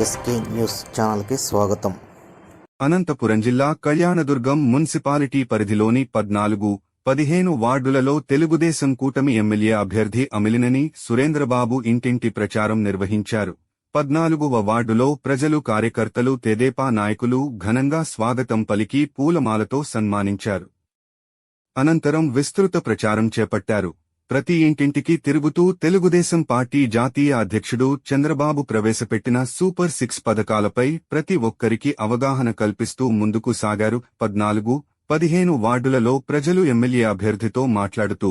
SK news ఛానల్కి స్వాగతం. అనంతపురం జిల్లా కళ్యాణదుర్గం మున్సిపాలిటీ పరిధిలోని పద్నాలుగు పదిహేను వార్డులలో తెలుగుదేశం కూటమి ఎమ్మెల్యే అభ్యర్థి అమిలినని సురేంద్రబాబు ఇంటింటి ప్రచారం నిర్వహించారు. పద్నాలుగువ వార్డులో ప్రజలు కార్యకర్తలు తెదేపా నాయకులు ఘనంగా స్వాగతం పలికి పూలమాలతో సన్మానించారు. అనంతరం విస్తృత ప్రచారం చేపట్టారు. ప్రతి ఇంటింటికి తిరుగుతూ తెలుగుదేశం పార్టీ జాతీయ అధ్యక్షుడు చంద్రబాబు ప్రవేశపెట్టిన సూపర్ సిక్స్ పథకాలపై ప్రతి ఒక్కరికి అవగాహన కల్పిస్తూ ముందుకు సాగారు పద్నాలుగు పదిహేను వార్డులలో ప్రజలు ఎమ్మెల్యే అభ్యర్థితో మాట్లాడుతూ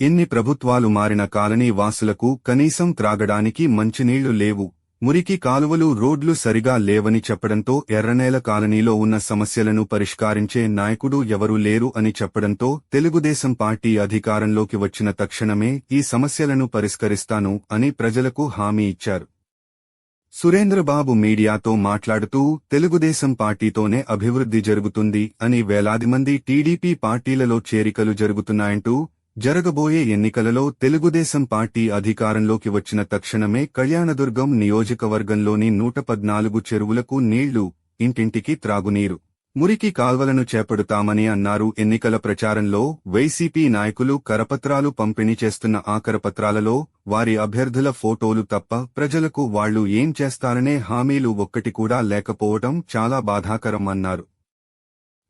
ఎన్ని ప్రభుత్వాలు మారిన కాలనీ వాసులకు కనీసం త్రాగడానికి మంచినీళ్ళు లేవు. మురికి కాలువలు రోడ్లు సరిగా లేవని చెప్పడంతో ఎర్రనేల కాలనీలో ఉన్న సమస్యలను పరిష్కరించే నాయకుడు ఎవరూ లేరు అని చెప్పడంతో తెలుగుదేశం పార్టీ అధికారంలోకి వచ్చిన తక్షణమే ఈ సమస్యలను పరిష్కరిస్తాను అని ప్రజలకు హామీ ఇచ్చారు. సురేంద్రబాబు మీడియాతో మాట్లాడుతూ తెలుగుదేశం పార్టీతోనే అభివృద్ధి జరుగుతుంది అని వేలాది మంది టీడీపీ పార్టీలలో చేరికలు జరుగుతున్నాయంటూ జరగబోయే ఎన్నికలలో తెలుగుదేశం పార్టీ అధికారంలోకి వచ్చిన తక్షణమే కళ్యాణదుర్గం నియోజకవర్గంలోని నూట పద్నాలుగు చెరువులకు నీళ్ళు ఇంటింటికి త్రాగునీరు మురికి కాల్వలను చేపడుతామని అన్నారు. ఎన్నికల ప్రచారంలో వైసీపీ నాయకులు కరపత్రాలు పంపిణీ చేస్తున్న ఆ కరపత్రాలలో వారి అభ్యర్థుల ఫోటోలు తప్ప ప్రజలకు వాళ్ళు ఏం చేస్తారనే హామీలు ఒక్కటి కూడా లేకపోవటం చాలా బాధాకరం అన్నారు.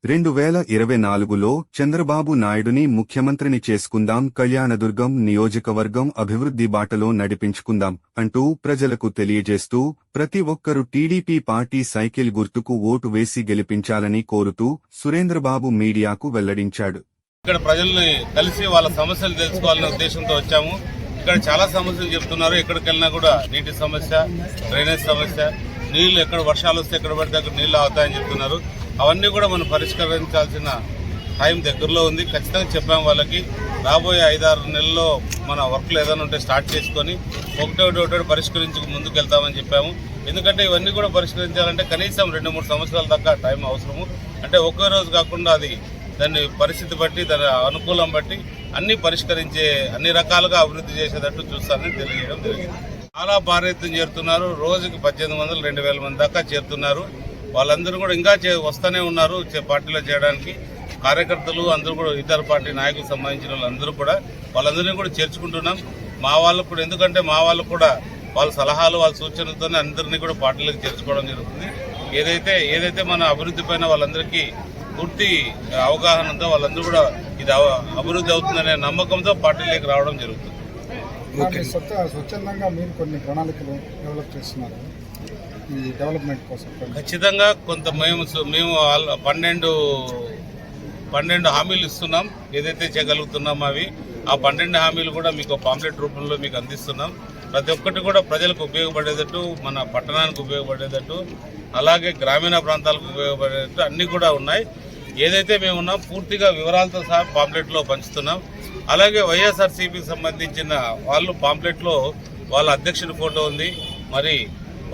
రెండు వేల ఇరవై నాలుగులో చంద్రబాబు నాయుడుని ముఖ్యమంత్రిని చేసుకుందాం కళ్యాణదుర్గం నియోజకవర్గం అభివృద్ధి బాటలో నడిపించుకుందాం అంటూ ప్రజలకు తెలియజేస్తూ ప్రతి ఒక్కరూ టీడీపీ పార్టీ సైకిల్ గుర్తుకు ఓటు వేసి గెలిపించాలని కోరుతూ సురేంద్రబాబు మీడియాకు వెల్లడించాడు. ఇక్కడ ప్రజల్ని కలిసి వాళ్ళ సమస్యలు తెలుసుకోవాలనే ఉద్దేశంతో వచ్చాము. ఇక్కడ చాలా సమస్యలు చెప్తున్నారు. ఎక్కడికి వెళ్ళినా కూడా నీటి సమస్య డ్రైనేజ్ సమస్య నీళ్ళు ఎక్కడ వర్షాలు వస్తే ఎక్కడ పడితే అక్కడ నీళ్ళు అవుతాయని చెప్తున్నారు. అవన్నీ కూడా మనం పరిష్కరించాల్సిన టైం దగ్గరలో ఉంది. ఖచ్చితంగా చెప్పాము వాళ్ళకి. రాబోయే ఐదారు నెలల్లో మన వర్క్లు ఏదైనా ఉంటే స్టార్ట్ చేసుకొని ఒకటోటి ఒకటోటి పరిష్కరించి ముందుకు వెళ్తామని చెప్పాము. ఎందుకంటే ఇవన్నీ కూడా పరిష్కరించాలంటే కనీసం రెండు మూడు సంవత్సరాల దాకా టైం అవసరము. అంటే ఒకే రోజు కాకుండా అది దాన్ని పరిస్థితి బట్టి దాని అనుకూలం బట్టి అన్ని పరిష్కరించే అన్ని రకాలుగా అభివృద్ధి చేసేటట్టు చూస్తానని తెలియజేయడం జరిగింది. చాలా భారీ ఎత్తున చేరుతున్నారు. రోజుకి పద్దెనిమిది వందలు రెండు వేల మంది దాకా చేరుతున్నారు. వాళ్ళందరూ కూడా ఇంకా చే- వస్తూనే ఉన్నారు చే- పార్టీలో చేయడానికి. కార్యకర్తలు అందరూ కూడా ఇతర పార్టీ నాయకులకు సంబంధించిన వాళ్ళందరూ కూడా వాళ్ళందరినీ కూడా చేర్చుకుంటున్నాం. మా వాళ్ళకు కూడా ఎందుకంటే మా వాళ్ళకు కూడా వాళ్ళ సలహాలు వాళ్ళ సూచనలతోనే అందరినీ కూడా పార్టీలకు చేర్చుకోవడం జరుగుతుంది. ఏదైతే ఏదైతే మన అభివృద్ధి పైన వాళ్ళందరికీ పూర్తి అవగాహన ఉందో వాళ్ళందరూ కూడా ఇది అవ- అభివృద్ధి అవుతుందనే నమ్మకంతో పార్టీలోకి రావడం జరుగుతుంది. స్వచ్ఛందంగా మీరు కొన్ని ప్రణాళికలు డెవలప్ చేస్తున్నారు. ఈ డెవలప్మెంట్ కోసం ఖచ్చితంగా కొంత మేము మేము పన్నెండు పన్నెండు హామీలు ఇస్తున్నాం. ఏదైతే చేయగలుగుతున్నాం అవి. ఆ పన్నెండు హామీలు కూడా మీకు పాంప్లెట్ రూపంలో మీకు అందిస్తున్నాం. ప్రతి ఒక్కటి కూడా ప్రజలకు ఉపయోగపడేటట్టు మన పట్టణానికి ఉపయోగపడేటట్టు అలాగే గ్రామీణ ప్రాంతాలకు ఉపయోగపడేటట్టు అన్నీ కూడా ఉన్నాయి. ఏదైతే మేము ఉన్నాం పూర్తిగా వివరాలతో సహా పాంప్లెట్లో పంచుతున్నాం. అలాగే వైఎస్ఆర్సీపీకి సంబంధించిన వాళ్ళు పాంప్లెట్లో వాళ్ళ అధ్యక్షుడి ఫోటో ఉంది. మరి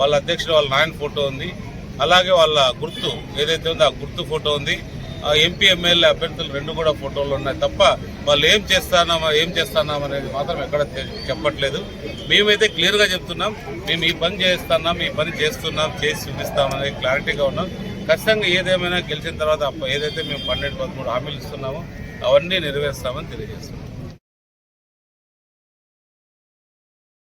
వాళ్ళ అధ్యక్షుడు వాళ్ళ నాయన ఫోటో ఉంది. అలాగే వాళ్ళ గుర్తు ఏదైతే ఉందో ఆ గుర్తు ఫోటో ఉంది. ఆ ఎంపీ ఎమ్మెల్యే అభ్యర్థులు రెండు కూడా ఫోటోలు ఉన్నాయి. తప్ప వాళ్ళు ఏం చేస్తానామా ఏం చేస్తానాం అనేది మాత్రం ఎక్కడ చెప్పట్లేదు. మేమైతే క్లియర్గా చెప్తున్నాం. మేము ఈ పని చేస్తున్నాం ఈ పని చేస్తున్నాం చేసి చూపిస్తామనేది క్లారిటీగా ఉన్నాం. ఖచ్చితంగా ఏదేమైనా గెలిచిన తర్వాత అప్ప- ఏదైతే మేము పన్నెండు పదమూడు హామీలు ఇస్తున్నామో అవన్నీ నెరవేరుస్తామని తెలియజేస్తున్నాం.